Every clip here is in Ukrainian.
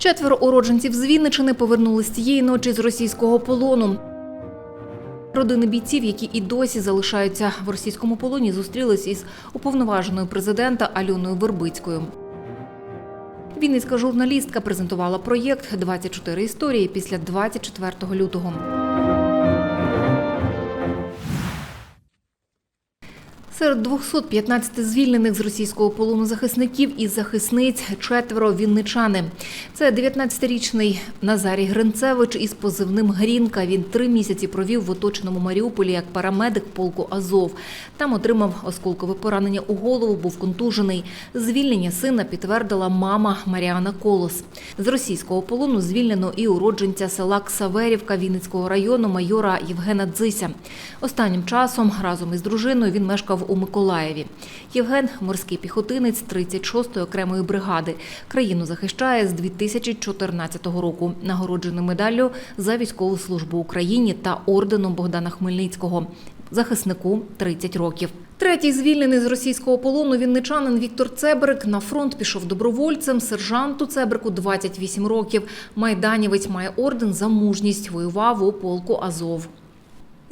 Четверо уродженців з Вінничини повернулись цієї ночі з російського полону. Родини бійців, які і досі залишаються в російському полоні, зустрілись із уповноваженою президента Альоною Вербицькою. Вінницька журналістка презентувала проєкт «24 історії після 24 лютого. Серед 215 звільнених з російського полону захисників і захисниць четверо вінничани. Це 19-річний Назарій Гринцевич із позивним Грінка. Він три місяці провів в оточеному Маріуполі як парамедик полку Азов. Там отримав осколкове поранення у голову, був контужений. Звільнення сина підтвердила мама Маріана Колос. З російського полону звільнено і уродженця села Ксаверівка Вінницького району майора Євгена Дзися. Останнім часом разом із дружиною він мешкав у Миколаєві. Євген – морський піхотинець 36-ї окремої бригади. Країну захищає з 2014 року. Нагороджений медаллю за військову службу Україні та орденом Богдана Хмельницького. Захиснику 30 років. Третій звільнений з російського полону вінничанин Віктор Цебрик на фронт пішов добровольцем. Сержанту Цебрику 28 років. Майданівець має орден за мужність. Воював у полку Азов.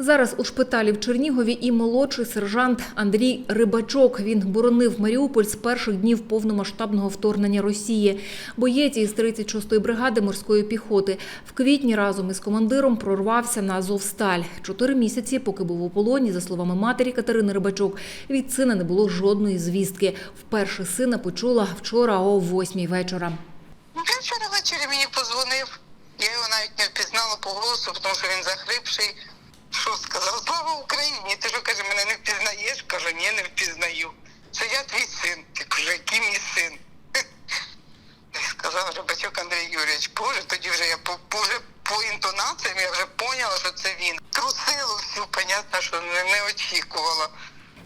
Зараз у шпиталі в Чернігові і молодший сержант Андрій Рибачок. Він боронив Маріуполь з перших днів повномасштабного вторгнення Росії. Боєць із 36-ї бригади морської піхоти. В квітні разом із командиром прорвався на Азовсталь. Чотири місяці, поки був у полоні, за словами матері Катерини Рибачок, від сина не було жодної звістки. Вперше сина почула вчора о восьмій вечора. Вчора ввечері мені позвонив. Я його навіть не впізнала по голосу, тому що він захрипший. Що сказав? Слава Україні! Ти що каже, мене не впізнаєш? Кажу, ні, не впізнаю. Це я твій син. Я кажу, який мій син? Сказав Рибачок Андрій Юрійович, боже, тоді вже я по, по, вже по інтонаціям я вже поняла, що це він. Трусило всю, понятно, що не, не очікувала.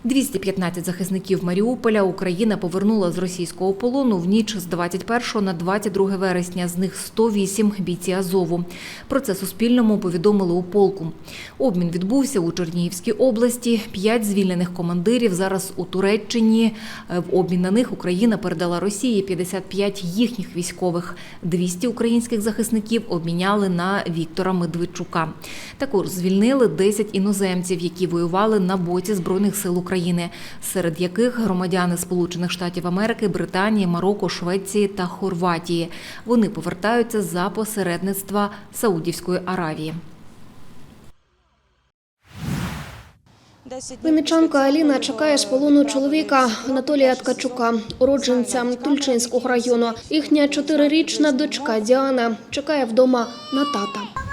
215 захисників Маріуполя Україна повернула з російського полону в ніч з 21 на 22 вересня. З них 108 бійці Азову. Про це Суспільному повідомили у полку. Обмін відбувся у Чернігівській області. П'ять звільнених командирів зараз у Туреччині. Е, В обмін на них Україна передала Росії 55 їхніх військових. 200 українських захисників обміняли на Віктора Медведчука. Також звільнили 10 іноземців, які воювали на боці збройних сил України, серед яких громадяни Сполучених Штатів Америки, Британії, Марокко, Швеції та Хорватії. Вони повертаються за посередництва Саудівської Аравії. Винничанка Аліна чекає з полону чоловіка Анатолія Ткачука, уродженця Тульчинського району. Їхня чотирирічна дочка Діана чекає вдома на тата.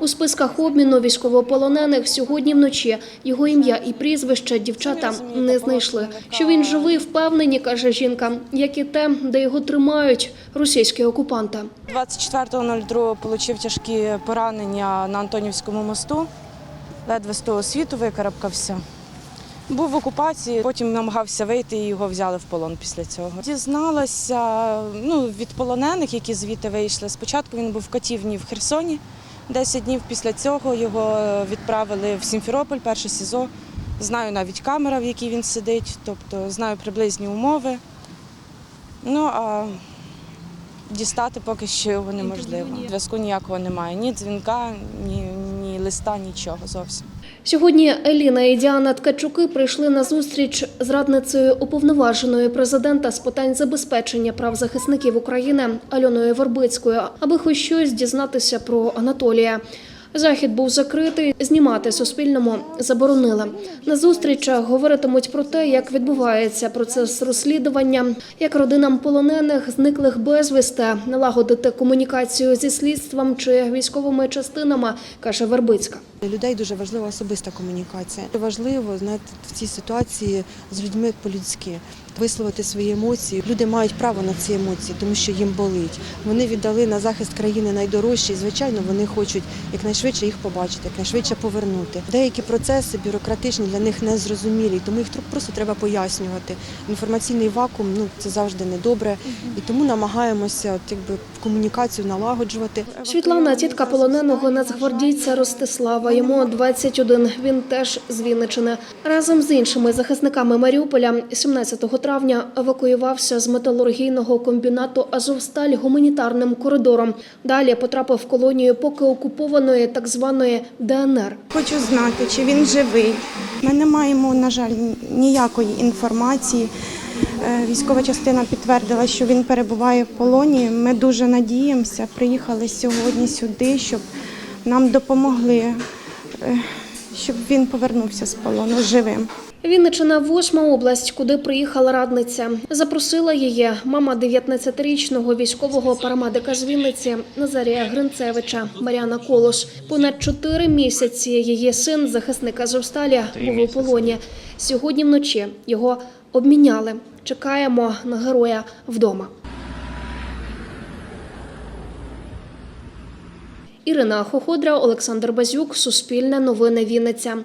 У списках обміну військовополонених сьогодні вночі його ім'я і прізвище дівчата не знайшли. Що він живий, впевнені, каже жінка, як і те, де його тримають російські окупанти. 24.02 отримав тяжкі поранення на Антонівському мосту. Ледве з того світу викарабкався. Був в окупації, потім намагався вийти і його взяли в полон після цього. Дізналася ну, від полонених, які звідти вийшли. Спочатку він був в катівні в Херсоні 10 днів. Після цього його відправили в Сімферополь, перше СІЗО. Знаю навіть камера, в якій він сидить, тобто знаю приблизні умови. Ну а дістати поки що його неможливо. Зв'язку ніякого немає. Ні дзвінка, ні, ні листа, нічого зовсім. Сьогодні Еліна і Діана Ткачуки прийшли на зустріч з радницею уповноваженої президента з питань забезпечення прав захисників України Альоною Вербицькою, аби хоч щось дізнатися про Анатолія. Захід був закритий, знімати суспільному заборонили. На зустрічах говоритимуть про те, як відбувається процес розслідування, як родинам полонених, зниклих безвісти, налагодити комунікацію зі слідством чи військовими частинами, каже Вербицька. Для людей дуже важлива особиста комунікація. Важливо знаєте, в цій ситуації з людьми по-людськи висловити свої емоції. Люди мають право на ці емоції, тому що їм болить. Вони віддали на захист країни найдорожче, і звичайно, вони хочуть якнайшвидше їх побачити, якнайшвидше повернути. Деякі процеси бюрократичні для них не зрозумілі, тому їх просто треба пояснювати. Інформаційний вакуум ну це завжди недобре, і тому намагаємося от, якби комунікацію налагоджувати. Світлана, тітка полоненого нацгвардійця Ростислава, йому 21. Він теж з Вінничини. Разом з іншими захисниками Маріуполя 17 травня евакуювався з металургійного комбінату Азовсталь гуманітарним коридором. Далі потрапив в колонію поки окупованої так званої ДНР. Хочу знати, чи він живий. Ми не маємо, на жаль, ніякої інформації. Е, Військова частина підтвердила, що він перебуває в полоні. Ми дуже надіємося. Приїхали сьогодні сюди, щоб нам допомогли, щоб він повернувся з полону живим. Вінничина – восьма область, куди приїхала радниця. Запросила її мама 19-річного військового парамедика з Вінниці Назарія Гринцевича Мар'яна Колош. Понад чотири місяці її син, захисник Азовсталі, був у полоні. Сьогодні вночі його обміняли. Чекаємо на героя вдома. Ірина Хоходра, Олександр Базюк, Суспільне новини Вінниця.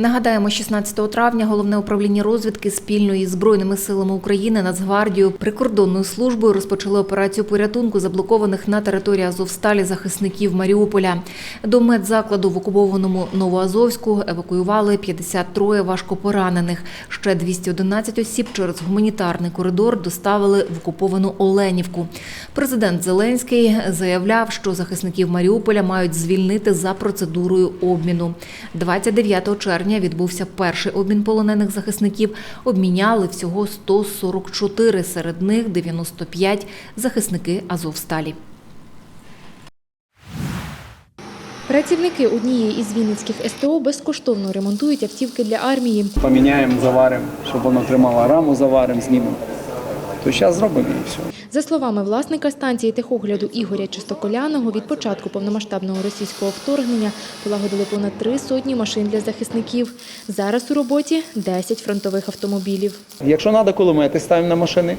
Нагадаємо, 16 травня головне управління розвідки спільно із збройними силами України, Нацгвардією, прикордонною службою розпочали операцію порятунку заблокованих на території Азовсталі захисників Маріуполя. До медзакладу в окупованому Новоазовську евакуювали 53 важкопоранених. Ще 211 осіб через гуманітарний коридор доставили в окуповану Оленівку. Президент Зеленський заявляв, що захисників Маріуполя мають звільнити за процедурою обміну. 29 червня відбувся перший обмін полонених захисників. Обміняли всього 144, серед них 95 захисники Азовсталі. Працівники однієї із вінницьких СТО безкоштовно ремонтують автівки для армії. поміняємо, заваримо, щоб воно тримало раму, заваримо, знімемо. То зараз зробимо і все. За словами власника станції техогляду Ігоря Чистоколяного, від початку повномасштабного російського вторгнення полагодили понад три сотні машин для захисників. Зараз у роботі 10 фронтових автомобілів. Якщо треба, кулемети ставимо на машини.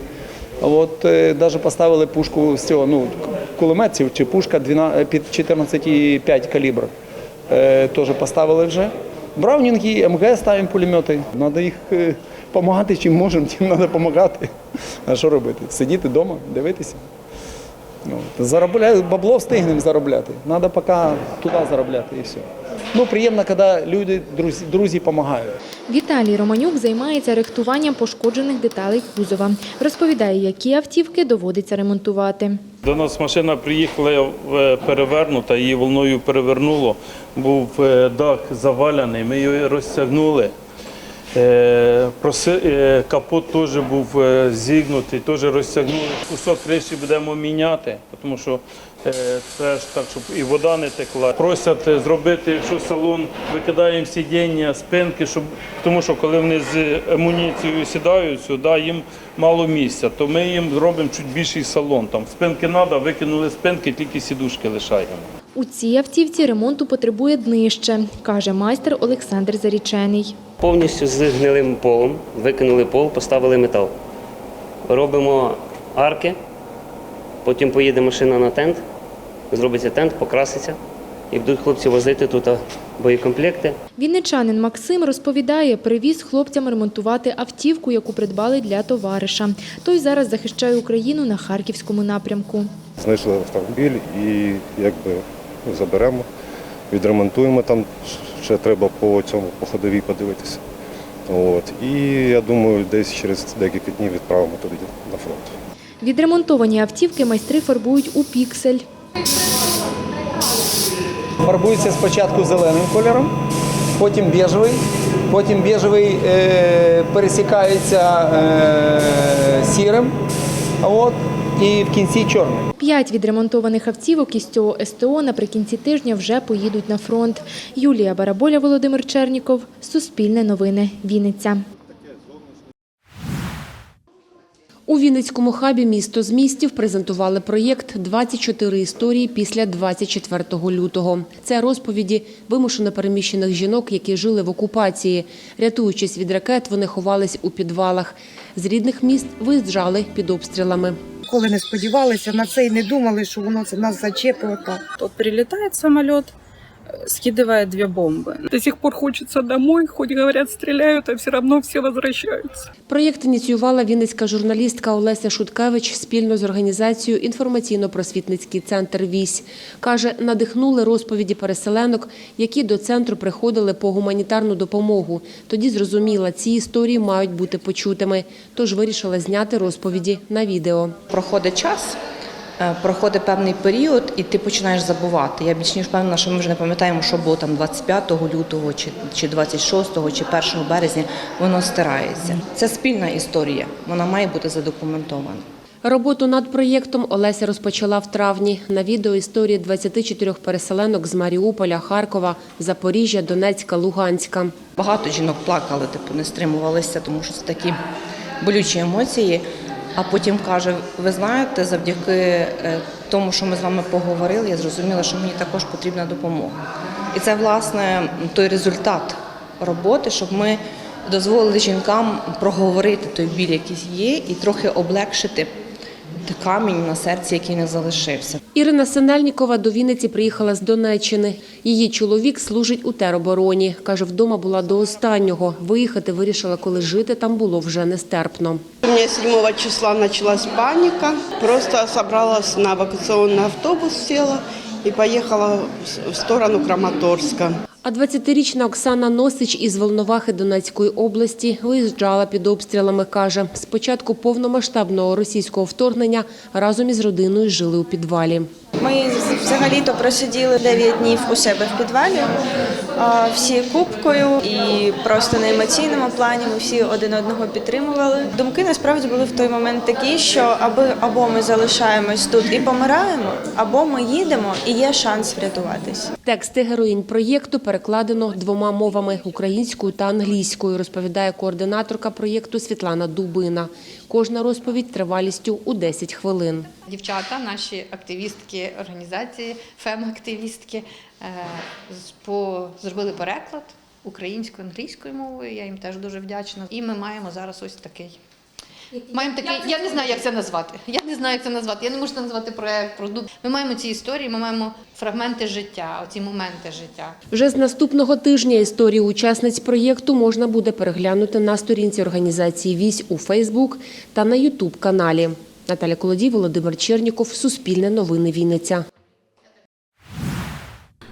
От е, навіть поставили пушку з цього, ну, кулеметів чи пушка 12, під 14,5 калібр. Е, теж поставили вже. Браунінги, МГ ставимо пулемети. Треба їх допомагати, чим можемо, тим треба допомагати. А що робити? Сидіти вдома, дивитися. Ну, заробляти, бабло встигнемо заробляти. Треба поки туди заробляти і все. Ну, приємно, коли люди, друзі, друзі допомагають. Віталій Романюк займається рихтуванням пошкоджених деталей кузова. Розповідає, які автівки доводиться ремонтувати. До нас машина приїхала е, перевернута, її волною перевернуло. Був е, дах завалений, ми його розтягнули. Е, е, Капот теж був е, зігнутий, теж розтягнули. Кусок криші будемо міняти, тому що це ж так, щоб і вода не текла. Просять зробити, якщо салон викидаємо сидіння, спинки, щоб тому що коли вони з амуніцією сідають сюди, їм мало місця, то ми їм зробимо чуть більший салон. Там спинки треба, викинули спинки, тільки сідушки лишаємо. У цій автівці ремонту потребує днище, каже майстер Олександр Зарічений. Повністю з гнилим полом, викинули пол, поставили метал. Робимо арки, потім поїде машина на тент, зробиться тент, покраситься і будуть хлопці возити тут боєкомплекти. Вінничанин Максим розповідає, привіз хлопцям ремонтувати автівку, яку придбали для товариша. Той зараз захищає Україну на харківському напрямку. знайшли автомобіль і якби ну, заберемо, відремонтуємо там. Ще треба по цьому по ходовій подивитися. От. І я думаю, десь через декілька днів відправимо туди на фронт. Відремонтовані автівки майстри фарбують у піксель. Фарбується спочатку зеленим кольором, потім біжевий, потім біжевий е, пересікається е, сірим, от, і в кінці чорний. П'ять відремонтованих автівок із цього СТО наприкінці тижня вже поїдуть на фронт. Юлія Бараболя, Володимир Черніков, Суспільне новини, Вінниця. У Вінницькому хабі «Місто з містів» презентували проєкт «24 історії після 24 лютого». Це розповіді вимушено переміщених жінок, які жили в окупації. Рятуючись від ракет, вони ховались у підвалах. З рідних міст виїжджали під обстрілами. Коли не сподівалися на це і не думали, що воно це нас зачепить Тут прилітає самоліт, скидывая две бомбы. До сих пор хочется домой, хоть говорят стреляют, а все равно все возвращаются. Проєкт ініціювала вінницька журналістка Олеся Шуткевич спільно з організацією інформаційно-просвітницький центр ВІСь. Каже, надихнули розповіді переселенок, які до центру приходили по гуманітарну допомогу. Тоді зрозуміла, ці історії мають бути почутими, тож вирішила зняти розповіді на відео. проходить час, проходить певний період, і ти починаєш забувати. Я більш ніж впевнена, що ми вже не пам'ятаємо, що було там 25 лютого, чи, чи 26, чи 1 березня. Воно стирається. Це спільна історія, вона має бути задокументована. Роботу над проєктом Олеся розпочала в травні. На відео історії 24 переселенок з Маріуполя, Харкова, Запоріжжя, Донецька, Луганська. Багато жінок плакали, типу не стримувалися, тому що це такі болючі емоції. А потім каже: ви знаєте, завдяки е, тому, що ми з вами поговорили, я зрозуміла, що мені також потрібна допомога. І це власне той результат роботи, щоб ми дозволили жінкам проговорити той біль, який є, і трохи облегшити камінь на серці, який не залишився. Ірина Синельнікова до Вінниці приїхала з Донеччини. Її чоловік служить у теробороні. Каже, вдома була до останнього. Виїхати вирішила, коли жити там було вже нестерпно. У меня 7 числа началась паника. Просто собралась на эвакуационный автобус, села и поехала в- сторону Краматорска. А 20-річна Оксана Носич із Волновахи Донецької області виїжджала під обстрілами. Каже, спочатку повномасштабного російського вторгнення разом із родиною жили у підвалі. Ми взагалі-то просиділи 9 днів у себе в підвалі, всі купкою і просто на емоційному плані ми всі один одного підтримували. Думки насправді були в той момент такі, що аби або ми залишаємось тут і помираємо, або ми їдемо і є шанс врятуватись. Тексти героїнь проєкту перекладено двома мовами українською та англійською, розповідає координаторка проєкту Світлана Дубина. Кожна розповідь тривалістю у 10 хвилин. Дівчата, наші активістки організації, фем-активістки, е, зробили переклад українською, англійською мовою. Я їм теж дуже вдячна. І ми маємо зараз ось такий. Маємо такий, я не знаю, як це назвати. Я не знаю, як це назвати. Я не можу це назвати проект, продукт. Ми маємо ці історії, ми маємо фрагменти життя, оці моменти життя. Вже з наступного тижня історії учасниць проєкту можна буде переглянути на сторінці організації Вісь у Фейсбук та на Ютуб каналі. Наталя Колодій, Володимир Черніков, Суспільне новини Вінниця.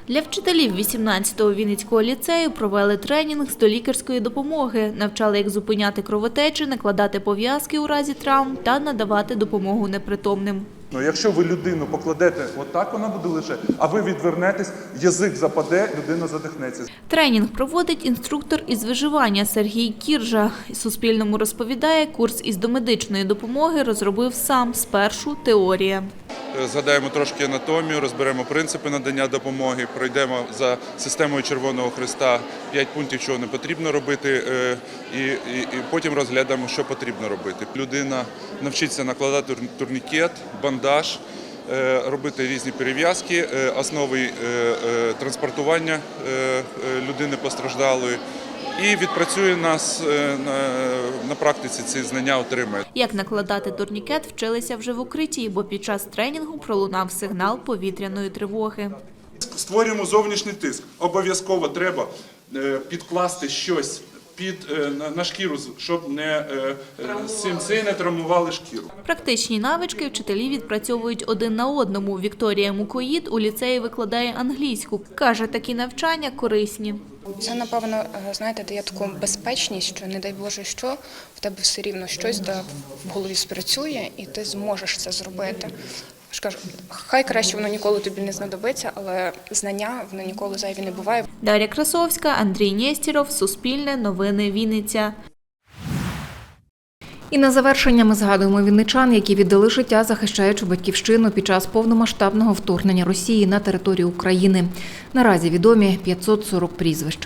Для вчителів 18-го Вінницького ліцею провели тренінг з долікарської допомоги, навчали, як зупиняти кровотечі, накладати пов'язки у разі травм та надавати допомогу непритомним. Ну, якщо ви людину покладете отак, вона буде лежати, а ви відвернетесь, язик западе, людина задихнеться. Тренінг проводить інструктор із виживання Сергій Кіржа. Суспільному розповідає, курс із домедичної допомоги розробив сам спершу теорія. Е, Згадаємо трошки анатомію, розберемо принципи надання допомоги, пройдемо за системою Червоного Христа 5 пунктів, чого не потрібно робити, е, і, і, і потім розглядаємо, що потрібно робити. Людина навчиться накладати турнікет, бандаж, е, робити різні перев'язки, основи транспортування людини постраждалої. І відпрацює нас е, на, на практиці ці знання отримає. Як накладати турнікет, вчилися вже в укритті, бо під час тренінгу пролунав сигнал повітряної тривоги. Створюємо зовнішній тиск. Обов'язково треба е, підкласти щось під е, на, шкіру, щоб не е, не травмували шкіру. Практичні навички вчителі відпрацьовують один на одному. Вікторія Мукоїд у ліцеї викладає англійську. Каже, такі навчання корисні. Це напевно, е, знаєте, дає таку безпечність, що не дай Боже, що в тебе все рівно щось да, в голові спрацює, і ти зможеш це зробити. Ж хай краще воно ніколи тобі не знадобиться, але знання воно ніколи зайві не буває. Дар'я Красовська, Андрій Нєстіров, Суспільне, Новини Вінниця. І на завершення ми згадуємо вінничан, які віддали життя, захищаючи батьківщину під час повномасштабного вторгнення Росії на територію України. Наразі відомі 540 прізвищ.